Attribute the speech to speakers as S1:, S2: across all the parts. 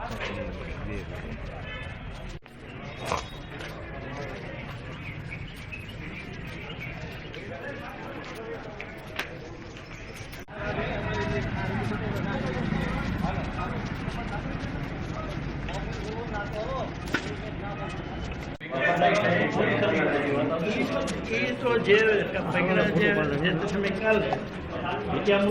S1: બે
S2: એ તો જે પૈકરા જે જે તો તમે કાલ ત્યાં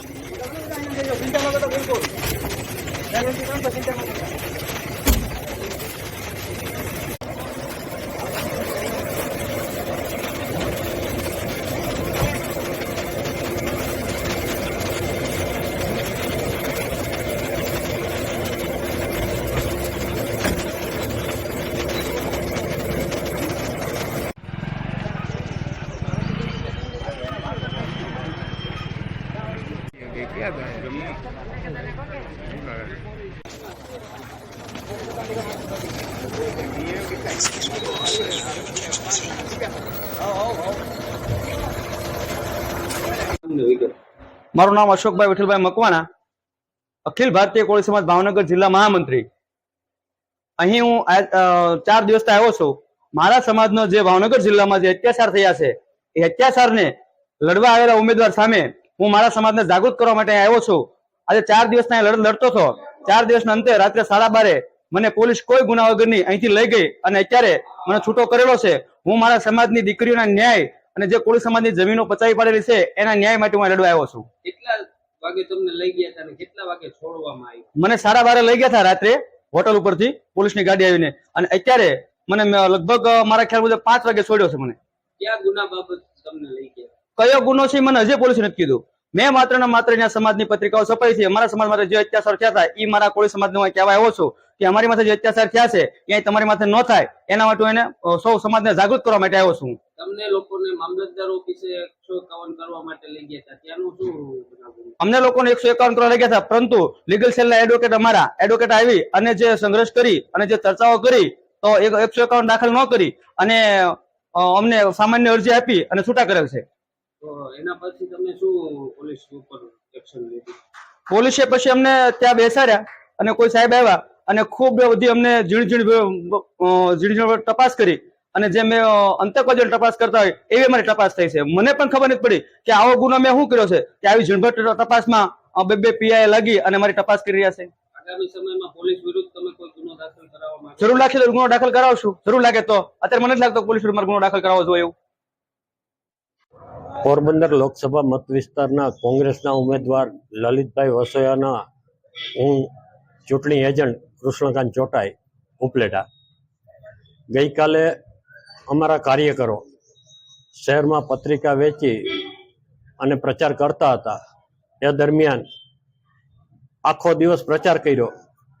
S1: দেখেছ তিনটা মতো বলব দেখেন তিনটা তিনটা
S3: મારું નામ અશોકભાઈ વિઠ્ઠલભાઈ મકવાણા, અખિલ ભારતીય કોળી સમાજ ભાવનગર જિલ્લા મહામંત્રી. અહીં હું ચાર દિવસથી આવ્યો છું. મારા સમાજનો જે ભાવનગર જિલ્લામાં જે અત્યાચાર થયા છે, એ અત્યાચારને લડવા આવેલા ઉમેદવાર સામે હું મારા સમાજને જાગૃત કરવા માટે આવ્યો છું. આજે ચાર દિવસના લડત લડતો હતો. ચાર દિવસના અંતે રાત્રે સાડા બારે મને પોલીસ કોઈ ગુના વગરની અહીંથી લઈ ગઈ અને અત્યારે મને છૂટો કરેલો છે. હું મારા સમાજની દીકરીઓના ન્યાય અને જે કોળી સમાજની જમીનો પચાવી પાડેલી છે એના ન્યાય માટે હું લડવા આવ્યો છું.
S4: કેટલા વાગે તમને લઈ ગયા હતા અને કેટલા વાગે છોડવામાં આવ્યું?
S3: મને સાડા બારે લઈ ગયા હતા રાત્રે હોટલ ઉપરથી પોલીસની ગાડી આવીને. અને અત્યારે મને લગભગ મારા ખ્યાલ મુજબ પાંચ વાગે છોડ્યો છે મને.
S4: ક્યાં ગુના બાબત તમને લઈ ગયા?
S3: કયો ગુનો છે મને હજી પોલીસે નથી કીધું. મેં માત્ર ને માત્ર સમાજની પત્રિકાઓ છપાઈ છે અમારા સમાજ માટે જે અત્યાચાર થયા હતા એ મારા કોળી સમાજને હું કહેવા આવ્યો છું કે અમારી માથે જે અત્યાચાર થયા છે એ તમારી માથે ન થાય એના માટે એને સૌ સમાજને જાગૃત કરવા માટે આવ્યો છું.
S4: તમને લોકોને મામલતદાર ઓફિસે એકસો એકાવન કરવા માટે લઈ ગયા હતા ત્યાંનું શું
S3: અમને લોકોને એકસો એકાવન કરોડ લઈ ગયા હતા પરંતુ લીગલ સેલના એડવોકેટ અમારા એડવોકેટ આવી અને જે સંઘર્ષ કરી અને જે ચર્ચાઓ કરી તો એકસો એકાવન દાખલ ન કરી અને અમને સામાન્ય અરજી આપી અને છૂટા કરેલ છે.
S4: એના પછી તમે શું પોલીસ ઉપર એક્શન લીધી?
S3: પોલીસે પછી અમને ત્યાં બેસાડ્યા અને કોઈ સાહેબ આવ્યા અને ખૂબ બધી અમને ઝીણ ઝીણ ઝીણ ઝીણ તપાસ કરી અને જે મેં અંતકવાદીઓ તપાસ કરતા હોય એવી અમારી તપાસ થઈ છે. મને પણ ખબર નથી પડી કે આવો ગુનો મેં શું કર્યો છે કે આવી ઝીણભટ તપાસમાં બે બે પીઆઈ લાગી અને મારી તપાસ કરી રહ્યા છે.
S4: આગામી સમયમાં પોલીસ વિરુદ્ધ તમે કોઈ ગુનો દાખલ કરાવવા
S3: જરૂર લાગે તો ગુનો દાખલ કરાવશું. જરૂર લાગે તો. અત્યારે મને જ લાગતો પોલીસ વિરુદ્ધ ગુનો દાખલ કરાવવો જોઈએ એવું.
S5: પોરબંદર લોકસભા મત વિસ્તારના કોંગ્રેસના ઉમેદવાર લલિતભાઈ વસોયાના હું ચૂંટણી એજન્ટ કૃષ્ણકાંત ચોટાઈ ઉપલેટા. ગઈકાલે અમારા કાર્યકરો શહેરમાં પત્રિકા વેચી અને પ્રચાર કરતા હતા. એ દરમિયાન આખો દિવસ પ્રચાર કર્યો.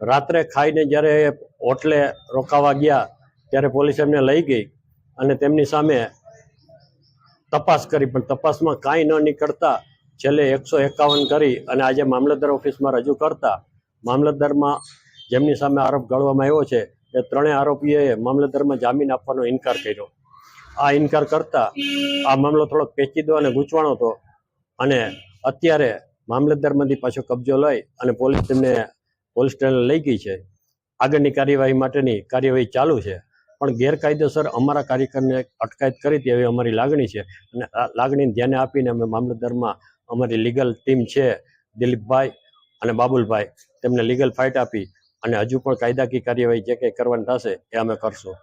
S5: રાત્રે ખાઈને જ્યારે હોટલે રોકાવા ગયા, ત્યારે પોલીસ એમને લઈ ગઈ અને તેમની સામે તપાસ કરી, પણ તપાસમાં કાંઈ ન નીકળતા છેલ્લે એકસો એકાવન કરી અને આજે મામલતદાર ઓફિસમાં રજૂ કરતા મામલતદારમાં જેમની સામે આરોપ ગળવામાં આવ્યો છે, એ ત્રણેય આરોપીઓએ મામલતદારમાં જામીન આપવાનો ઇનકાર કર્યો. આ ઇનકાર કરતા આ મામલો થોડોક પેચીદો અને ગૂંચવાણો હતો અને અત્યારે મામલતદારમાંથી પાછો કબજો લઈ અને પોલીસ તેમને પોલીસ સ્ટેશન લઈ ગઈ છે. આગળની કાર્યવાહી માટેની કાર્યવાહી ચાલુ છે. પણ ગેરકાયદેસર અમારા કાર્યકરને અટકાયત કરી હતી એવી અમારી લાગણી છે. અને આ લાગણીને ધ્યાને આપીને અમે મામલતદારમાં અમારી લીગલ ટીમ છે, દિલીપભાઈ અને બાબુલભાઈ, તેમને લીગલ ફાઇટ આપી અને હજુ પણ કાયદાકીય કાર્યવાહી જે કંઈ કરવાની થશે એ અમે કરશું.